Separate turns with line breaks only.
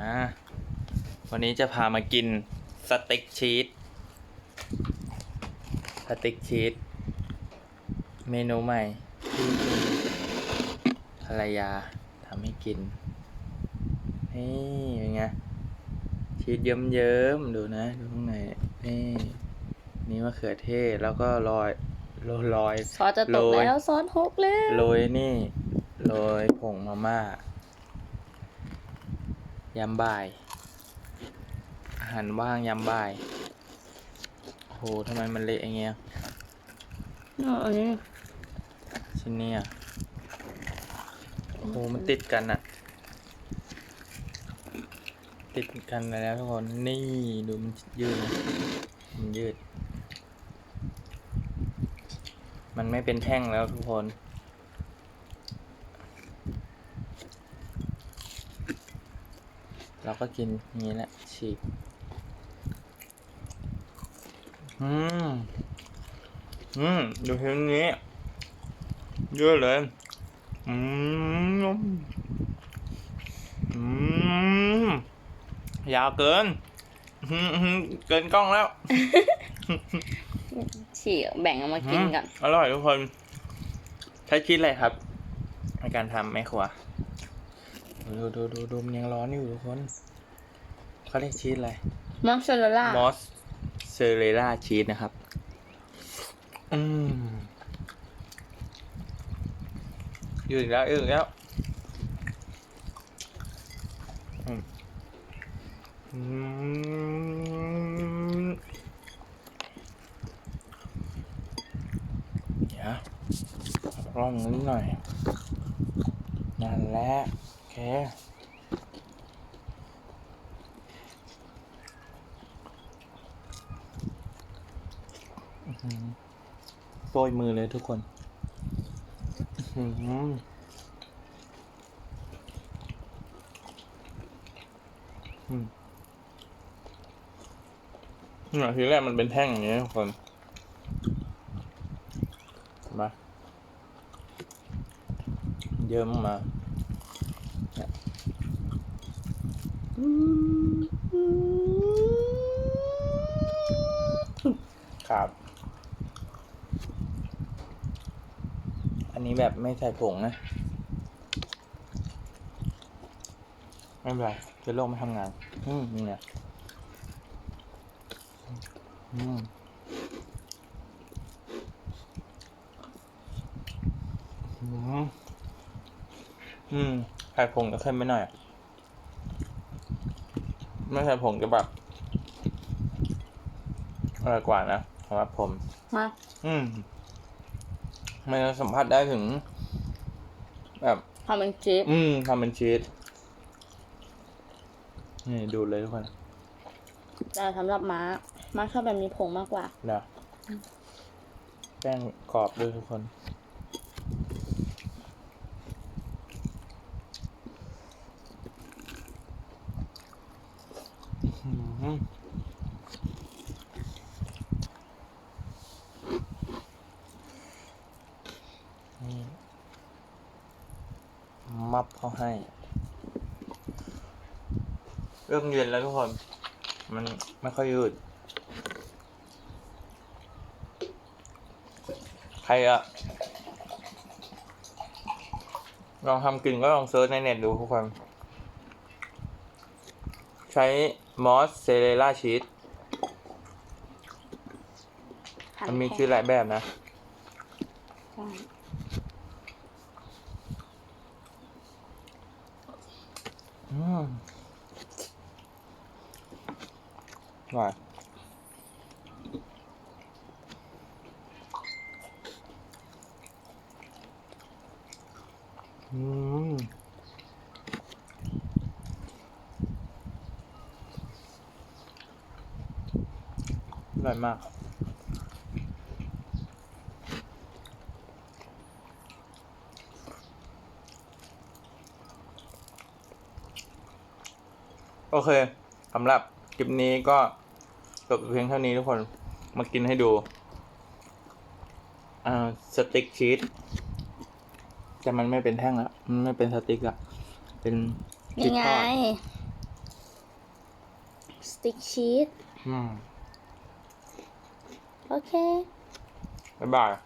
อ่าวันนี้จะพามากินสเต็กชีสสเต็กชีสเมนูใหม่ที่ภรรยาทำให้กิน นี่เป็นไงชีสเยิ้มๆดูนะดูข้างในนี่นี่มะเขือเทศแล้วก็โรยโรยโรย
ซอสจะตก
โรย
แล้วซอสหกแล้ว
โรยนี่โรยผงมาม่า ยำบ่าย อาหารว่างยำบ่าย โหทำไมมันเละอย่างเงี้ย
อ๋ออันนี้
ชิ้นเนี้ยโอ้โหมันติดกันอะติดกันแล้วทุกคน นี่ดูมันยืดนะมันยืด มันไม่เป็นแท่งแล้วทุกคน เราก็กินอย่างนี้แหละฉีกอืมอืมดูทีนี้เยอะเลยอืมอืมยาวเกินอื้อหือเกินกล้องแล้ว
ฉีกแบ่งเอามากินกัน
อืมอร่อยทุกคน ใช้ชีสอะไรครับในการทำแม่ครัว ดูดูดูดูมันยังร้อนอยู่ทุกคนเขาเรียกชีสอะไร
มอสซาเรลล่าม
อสเซเรล่าชีสนะครับ อืมอยู่อีกแล้วอยู่อีกแล้วอืมอืมเดี๋ยวร่อนนิดหน่อยนั่นแหละโอ เค โปรยมือเลยทุกคนอื้อหืมเนี่ยทีแรกมันเป็นแท่งอย่างนี้ทุกคนเห็นปะเยอะมากๆเนี่ย ครับ อันนี้แบบไม่ใส่ผงนะ ไม่เป็นไรเชื้อโรคไม่ทำงาน อืมนี่ไงอืมอืมอืมใส่ผงจะเข้มไปหน่อย ไม่ใส่ผงจะแบบอร่อยกว่านะสำหรับผม
มา
อืมมันจะสัมผัสได้ถึง แบบ
ทำเป็นชีส
อืมทำเป็นชีสนี่ดูดเลยทุกคน
แต่สำหรับม้าม้าชอบแบบมีผงมากกว่า
เดี๋ยวแป้งกรอบด้วยทุกคน นี่มับเขาให้ เริ่มเย็นแล้วทุกคน มันไม่ค่อยยืด ใครอะลองทำกินก็ลองเซิร์ชในเน็ตดูทุกคน ใช้ มอสเซเรล่าชีสมันมีชื่อหลายแบบนะ
ใช่
อืมหวานอืมอ ร่อยมาก โอเคสำหรับคลิปนี้ก็จบเพียงเท่านี้ทุกคนมากินให้ดูอ่าสติ๊กชีสแต่มันไม่เป็นแท่งแล้วมันไม่เป็นสติ๊กละเป็นชี
นี่
ส
ไง
ทอด
สติ๊กชีส
อืม Okay. Bye.